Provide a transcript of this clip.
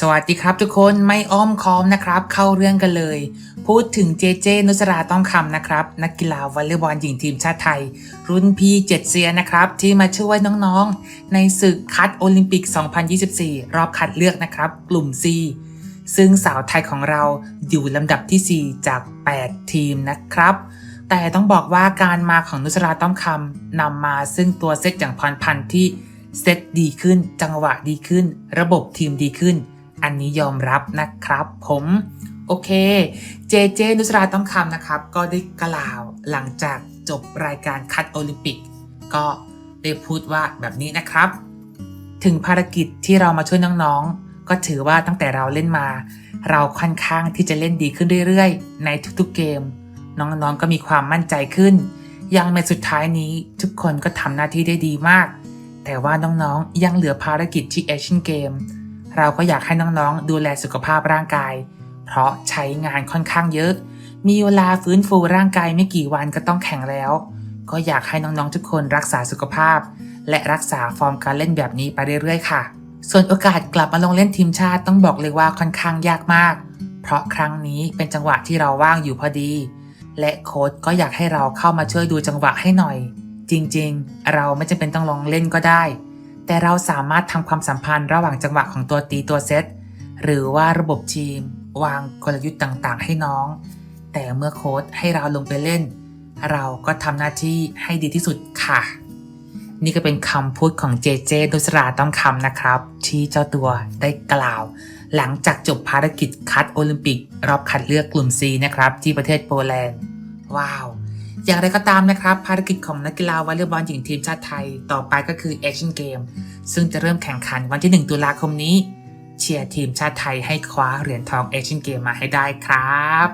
สวัสดีครับทุกคนไม่อ้อมค้อมนะครับ เข้าเรื่องกันเลย พูดถึงเจเจนุสราต้องคำนะครับ นักกีฬาวอลเลย์บอลหญิงทีมชาติไทย รุ่นพี่เจ็ดเซียนะครับ ที่มาช่วยน้องๆ ในศึกคัดโอลิมปิก 2024 รอบคัดเลือกนะครับ กลุ่ม C ซึ่งสาวไทยของเราอยู่ลำดับที่ 4 จาก 8 ทีมนะครับ แต่ต้องบอกว่าการมาของนุสราต้อมคำนำมาซึ่งตัวเซตอย่างพรพันธ์ที่เซตดีขึ้น จังหวะดีขึ้น ระบบทีมดีขึ้น อันนี้ยอมรับนะครับผมโอเค เจเจนุสราต้อมคำนะครับ ก็ได้กล่าวหลังจากจบรายการคัดโอลิมปิก ก็ได้พูดว่าแบบนี้นะครับ ถึงภารกิจที่เรามาช่วยน้องๆ ก็ถือว่าตั้งแต่เราเล่นมา เราค่อนข้างที่จะเล่นดีขึ้นเรื่อยๆ ในทุกๆเกม น้องๆก็มีความมั่นใจขึ้น ยังในสุดท้ายนี้ทุกคนก็ทำหน้าที่ได้ดีมาก แต่ว่าน้องๆยังเหลือภารกิจที่เอเชียนเกม เราก็อยากให้น้องๆ ดูแลสุขภาพร่างกาย เพราะใช้งานค่อนข้างเยอะ มีเวลาฟื้นฟูร่างกายไม่กี่วันก็ต้องแข่งแล้ว ก็อยากให้น้องๆทุกคนรักษาสุขภาพ และรักษาฟอร์มการเล่นแบบนี้ไปเรื่อยๆค่ะ ส่วนโอกาสกลับมาลงเล่นทีมชาติต้องบอกเลยว่าค่อนข้างยากมาก เพราะครั้งนี้เป็นจังหวะที่เราว่างอยู่พอดี และโค้ชก็อยากให้เราเข้ามาช่วยดูจังหวะให้หน่อย จริงๆ เราไม่จำเป็นต้องลงเล่นก็ได้ แต่เราสามารถทำความสัมพันธ์ระหว่างจังหวะของตัวตีตัวเซตหรือว่าระบบทีม วางกลยุทธ์ต่างๆ ให้น้อง แต่เมื่อโค้ชให้เราลงไปเล่น เราก็ทำหน้าที่ให้ดีที่สุดค่ะ นี่ก็เป็นคำพูดของเจเจดุสราต้องคำนะครับ ที่เจ้าตัวได้กล่าว หลังจากจบภารกิจคัดโอลิมปิก รอบคัดเลือกกลุ่ม C นะครับ ที่ประเทศโปแลนด์ ว้าว อย่างไรก็ตามนะครับ ภารกิจของนักกีฬาวอลเลย์บอลหญิงทีมชาติไทย ต่อไปก็คือเอเชียนเกมซึ่งจะเริ่มแข่งขันวันที่ 1 ตุลาคมนี้ เชียร์ทีมชาติไทยให้คว้าเหรียญทองเอเชียนเกมมาให้ได้ครับ